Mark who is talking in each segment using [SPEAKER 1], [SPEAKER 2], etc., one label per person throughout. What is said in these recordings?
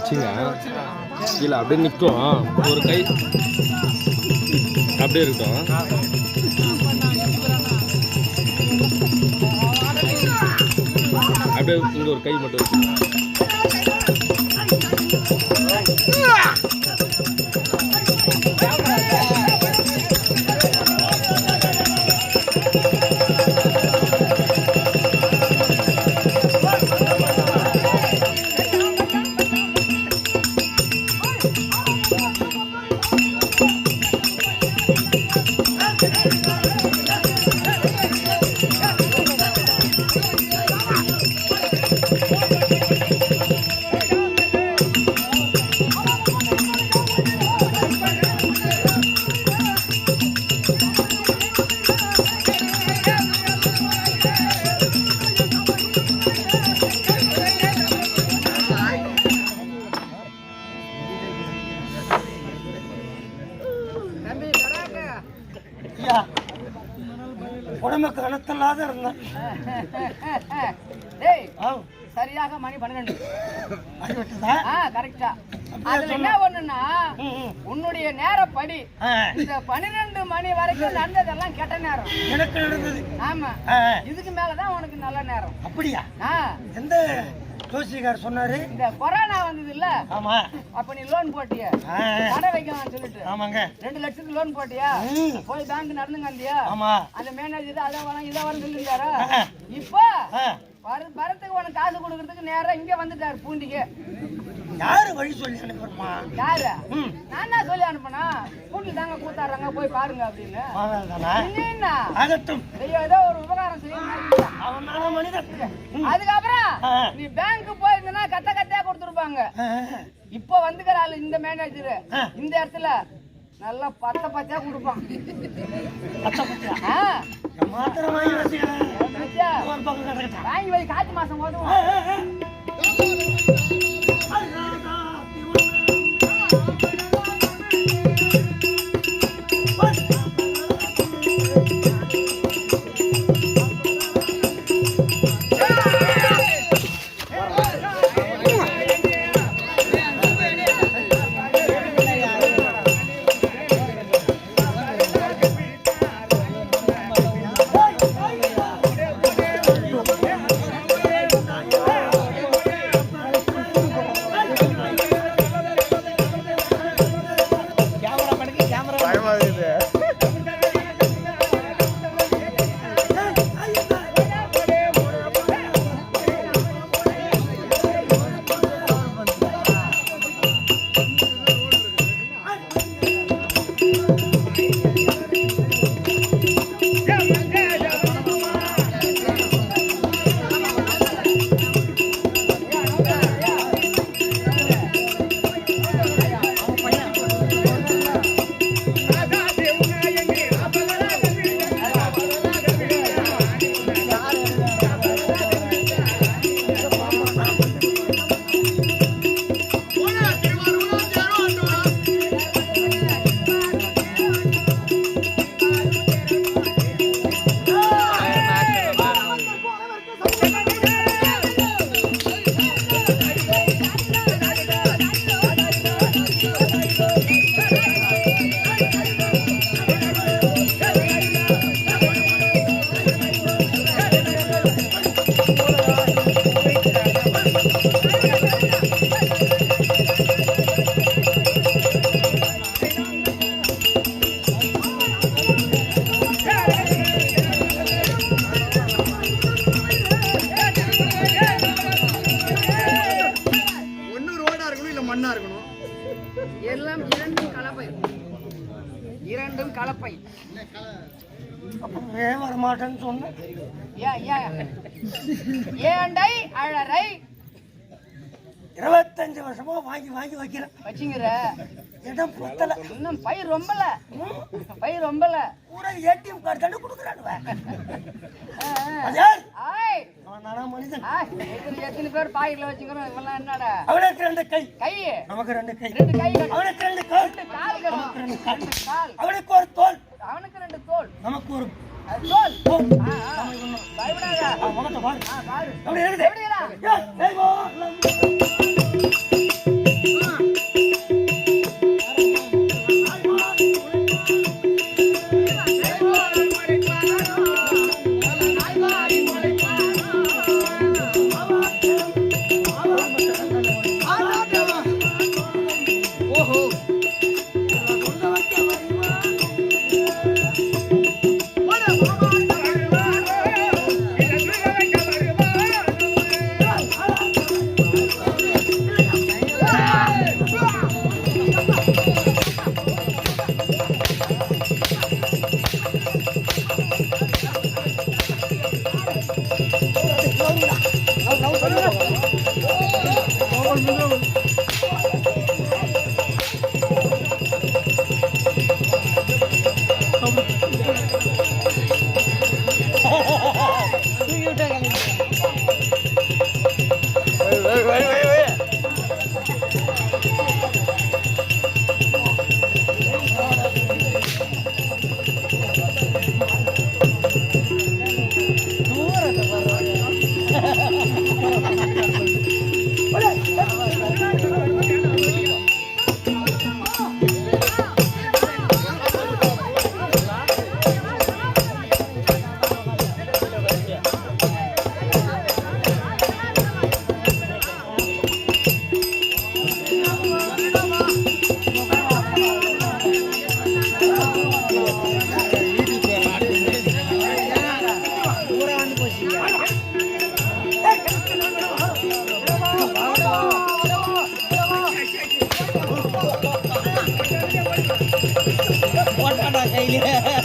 [SPEAKER 1] வச்சுங்க. இல்லை அப்படியே நிற்கும். ஒரு கை அப்படியே இருக்கும் அப்படியே இங்கே ஒரு கை மட்டும் வச்சு
[SPEAKER 2] இருந்தேன்
[SPEAKER 3] டேய் சரியாக மணி பன்னிரெண்டு. கரெக்டா அதுல என்ன
[SPEAKER 2] ம்.
[SPEAKER 3] உன்னுடைய நேரப்படி இந்த பன்னிரெண்டு மணி வரைக்கும் நடந்ததெல்லாம் கெட்ட நேரம்.
[SPEAKER 2] எனக்கு நடந்தது.
[SPEAKER 3] ஆமா. இதுக்கு மேலதான் உனக்கு நல்ல நேரம்.
[SPEAKER 2] அப்படியா?
[SPEAKER 3] ஆ.
[SPEAKER 2] எந்த ஜோசிகார் சொன்னாரு.
[SPEAKER 3] இந்த கொரோனா வந்தது இல்ல
[SPEAKER 2] ஆமா.
[SPEAKER 3] அப்ப நீ லோன் போட்டிய. கடை வைக்கலாம்னு சொல்லிட்டு.
[SPEAKER 2] ஆமாங்க.
[SPEAKER 3] ரெண்டு லட்சத்துக்கு லோன் போட்டியா? போய் பேங்க் நடந்துங்க
[SPEAKER 2] ஆமா.
[SPEAKER 3] அந்த மேனேஜர் அதை வரும் இதை வரும் சொல்லிருந்தாரா. இப்போ வர வரத்துக்கு உனக்கு காசு கொடுக்கறதுக்கு நேரா இங்க வந்துட்டாரு பூண்டிக்கு.
[SPEAKER 2] யாரு வழி சொல்லி அனுப்புறமா?
[SPEAKER 3] யாரு? நான் தான் சொல்லி அனுப்புனா? பூண்டி தாங்க கூத்தாடுறாங்க போய் பாருங்க அப்படின்னு. என்ன? ஐயோ ஏதோ ஒரு உபகாரம் செய்யணும். அதுக்கப்புறம். நீ பேங்க் போயிருந்தனா கத்த கத்தையா கொடுத்துருப்பாங்க. இப்போ வந்துக்கிற ஆளு இந்த மேனேஜர். இந்த இடத்துல நல்லா பத்த பச்சையா கொடுப்பான்.
[SPEAKER 2] பச்சையா.
[SPEAKER 3] ஆ,
[SPEAKER 2] மாத்திரம் வாங்கி
[SPEAKER 3] வை காத்து மாசம் போதும். எல்லாம் இரண்டும் கலப்பை. இரண்டும் கலப்பை.
[SPEAKER 2] அப்பவே வரமாட்டேன்னு
[SPEAKER 3] ஏன் ஏண்டை அழறை?
[SPEAKER 2] இருபத்தஞ்சு வருஷமா வாங்கி வாங்கி வைக்கிறேன்.
[SPEAKER 3] வச்சுங்கிற
[SPEAKER 2] இடம் பத்தல?
[SPEAKER 3] இன்னும் பை ரொம்பல. பை ரொம்பல.
[SPEAKER 2] பூரா ஏடிஎம் கார்டு தானே கொடுக்குறானுவ?
[SPEAKER 3] ஆய்! எத்தனை பேர் பாக்கெட்ல வச்சுக்கிறோம் இவெல்லாம் என்னடா?
[SPEAKER 2] அவனுக்கு ரெண்டு கை.
[SPEAKER 3] கை?
[SPEAKER 2] நமக்கு ரெண்டு கை.
[SPEAKER 3] ரெண்டு கை.
[SPEAKER 2] அவனுக்கு ரெண்டு கால்.
[SPEAKER 3] ரெண்டு கால் கட்டு. ரெண்டு கால்.
[SPEAKER 2] அவனுக்கு ஒரு தோல்.
[SPEAKER 3] அவனுக்கு ரெண்டு தோல்.
[SPEAKER 2] நமக்கு ஒரு
[SPEAKER 3] தோல். பயப்படாத.
[SPEAKER 2] அவன் முகத்தை பாரு.
[SPEAKER 3] ஆ, பாரு.
[SPEAKER 2] அப்படி இருக்குது? ஏய்,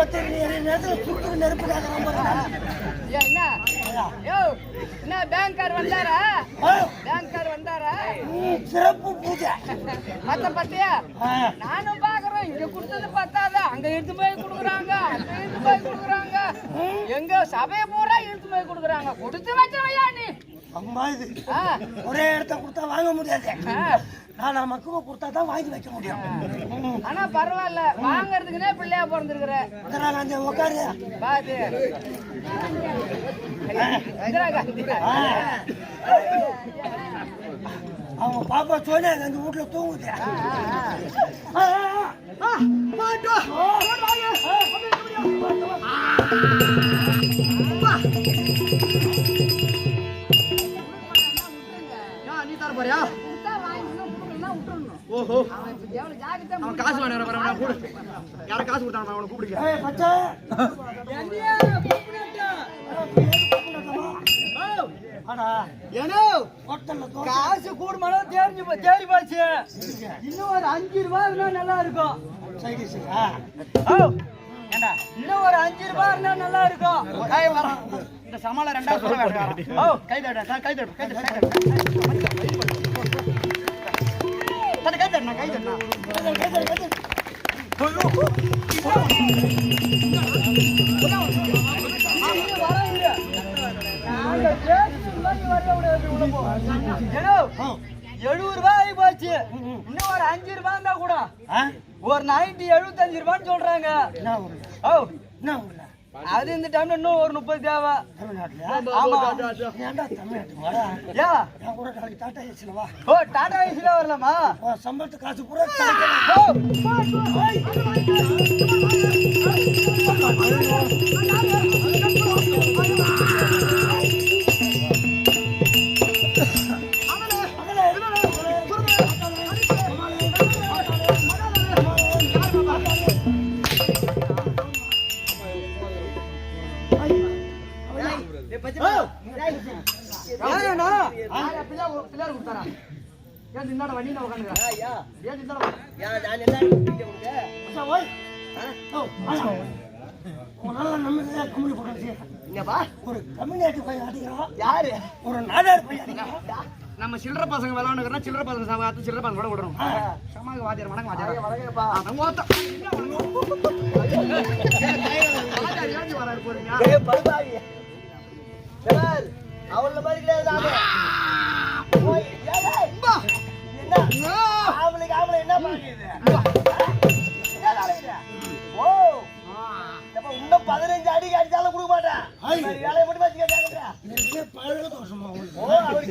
[SPEAKER 2] நீ நேரத்துல சுட்டு நெருப்புடாத
[SPEAKER 3] ஏன் என்ன? பேங்க்கார் வந்தாரா? பேங்க்கார் வந்தாரா?
[SPEAKER 2] சிறப்பு பூஜை.
[SPEAKER 3] மத்த பத்தியா. நானும் பாக்குறேன் இங்க கொடுத்தது பத்தாத? அங்க எடுத்து போய் கொடுக்குறாங்க. அங்க எடுத்து போய் கொடுக்குறாங்க. எங்க சபையை பூரா எடுத்து போய் கொடுக்குறாங்க. கொடுத்து வச்சவையா நீ?
[SPEAKER 2] அம்மா இது.
[SPEAKER 3] ஆ,
[SPEAKER 2] ஒரே இடத்த கொடுத்தா வாங்க முடியாது. நாலா மக்குவ கொடுத்தா தான் வாங்கி வைக்க முடியும்.
[SPEAKER 3] ஆனா பரவாயில்ல. வாங்குறதுக்குனே பிள்ளையா பிறந்திருக்கிற.
[SPEAKER 2] இந்திரா காந்தி. உட்காரு
[SPEAKER 3] பாத்து.
[SPEAKER 2] அவங்க பாப்பா சோனியா காந்தி வீட்டுல தூங்குது.
[SPEAKER 4] நீ தர போறியா ஓஹோ.
[SPEAKER 3] அவன்
[SPEAKER 4] அவன் காசு வாங்க வர வர கூடு யாரும் காசு கொடுத்தாங்க அவனை கூப்பிடுங்க.
[SPEAKER 5] காசு கூடுமானோ போ- தேறி போச்சு. இன்னும் ஒரு அஞ்சு ரூபாய் இருந்தா நல்லா இருக்கும் இன்னும் ஒரு அஞ்சு ரூபாய் இருந்தா நல்லா இருக்கும்.
[SPEAKER 4] இந்த சமாள ரெண்டாவது வேண்டாம்
[SPEAKER 5] ஓ
[SPEAKER 4] கை தட்ட கை
[SPEAKER 5] உள்ள போ. ஏனோ எழுபது ரூபாய் ஆகி போச்சு இன்னும் ஒரு அஞ்சு ரூபாய் இருந்தா கூட? ஒரு நைன்டி எழுபத்தஞ்சு ரூபான்னு சொல்றாங்க
[SPEAKER 2] என்ன ஊர்ல?
[SPEAKER 5] அது இந்த டைம்ல இன்னும் ஒரு முப்பது தேவை. ஓ டாடா ஏசில வரலாமா
[SPEAKER 2] சம்பளத்து காசு பூரா.
[SPEAKER 5] ஓ
[SPEAKER 4] ஏன் இந்தாட வண்டி நான் உட்காந்துக்கிறேன் ஏன் இந்தாட
[SPEAKER 2] மச்சான், ஓய். ஓ, நம்ம போட்டு ஒரு தமிழ்நாட்டு பையன் அடிக்கிறான்.
[SPEAKER 5] யாரு?
[SPEAKER 2] ஒரு நாடார் பையன் அடிக்கிறான்.
[SPEAKER 4] நம்ம சில்லற பசங்க விளையாண்டுக்கிறோம் சில்லற பசங்க சமாத்து சில்லற பசங்க கூட விடணும். சமாக்கு வாத்தியார் வணக்கம் வாத்தியார்?
[SPEAKER 5] வணக்கம்ப்பா.
[SPEAKER 4] நம்ம ஓத்த. வாத்தியார் ஏஞ்சி வராரு போறீங்க
[SPEAKER 5] ஏய் படுபாவி சார் அவள மாதிரி கிடையாது ஆம்பளைக்கு ஆம்பளை என்ன பாக்குது ஓ இன்னும் பதினஞ்சு அடி அடிச்சாலும் கொடுக்க மாட்டேன். வேலையை மட்டும் ஓ அவர்